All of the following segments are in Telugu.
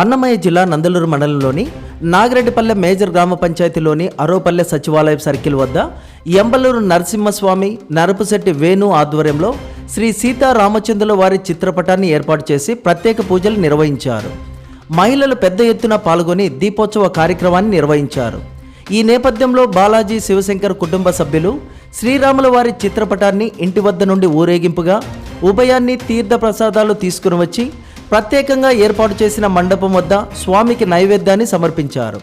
అన్నమయ్య జిల్లా నందలూరు మండలంలోని నాగిరెడ్డిపల్లె మేజర్ గ్రామ పంచాయతీలోని అరోపల్లె సచివాలయం సర్కిల్ వద్ద ఎంబలూరు నరసింహస్వామి నరపుశెట్టి వేణు ఆధ్వర్యంలో శ్రీ సీతారామచంద్రుల వారి చిత్రపటాన్ని ఏర్పాటు చేసి ప్రత్యేక పూజలు నిర్వహించారు. మహిళలు పెద్ద ఎత్తున పాల్గొని దీపోత్సవ కార్యక్రమాన్ని నిర్వహించారు. ఈ నేపథ్యంలో బాలాజీ శివశంకర్ కుటుంబ సభ్యులు శ్రీరాముల వారి చిత్రపటాన్ని ఇంటి వద్ద నుండి ఊరేగింపుగా ఉభయాన్ని తీర్థ ప్రసాదాలు తీసుకుని వచ్చి ప్రత్యేకంగా ఏర్పాటు చేసిన మండపం వద్ద స్వామికి నైవేద్యాన్ని సమర్పించారు.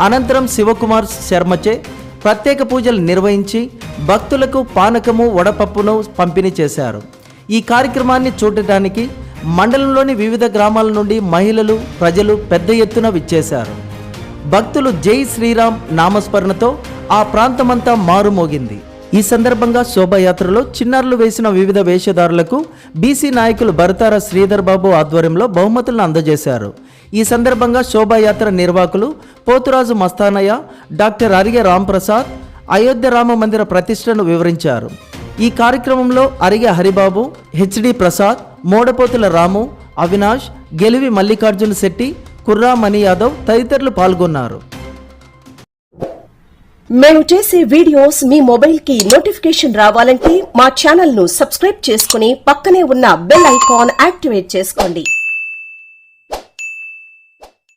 అనంతరం శివకుమార్ శర్మచే ప్రత్యేక పూజలు నిర్వహించి భక్తులకు పానకము వడపప్పును పంపిణీ చేశారు. ఈ కార్యక్రమాన్ని చూడటానికి మండలంలోని వివిధ గ్రామాల నుండి మహిళలు ప్రజలు పెద్ద ఎత్తున విచ్చేశారు. భక్తులు జై శ్రీరామ్ నామస్మరణతో ఆ ప్రాంతమంతా మారుమోగింది. ఈ సందర్భంగా శోభాయాత్రలో చిన్నారులు వేసిన వివిధ వేషధారులకు బీసీ నాయకులు భరతార శ్రీధర్ బాబు ఆధ్వర్యంలో బహుమతులను అందజేశారు. ఈ సందర్భంగా శోభాయాత్ర నిర్వాహకులు పోతురాజు మస్తానయ్య డాక్టర్ అరిగే రాంప్రసాద్ అయోధ్య రామ మందిర ప్రతిష్టను వివరించారు. ఈ కార్యక్రమంలో అరిగే హరిబాబు హెచ్డి ప్రసాద్ మోడపోతుల రాము అవినాష్ గెలివి మల్లికార్జున శెట్టి కుర్రా మణి యాదవ్ తదితరులు పాల్గొన్నారు. మేము చేసే వీడియోస్ మీ మొబైల్కి నోటిఫికేషన్ రావాలంటే మా ఛానల్ను సబ్స్క్రైబ్ చేసుకుని పక్కనే ఉన్న బెల్ ఐకాన్ యాక్టివేట్ చేసుకోండి.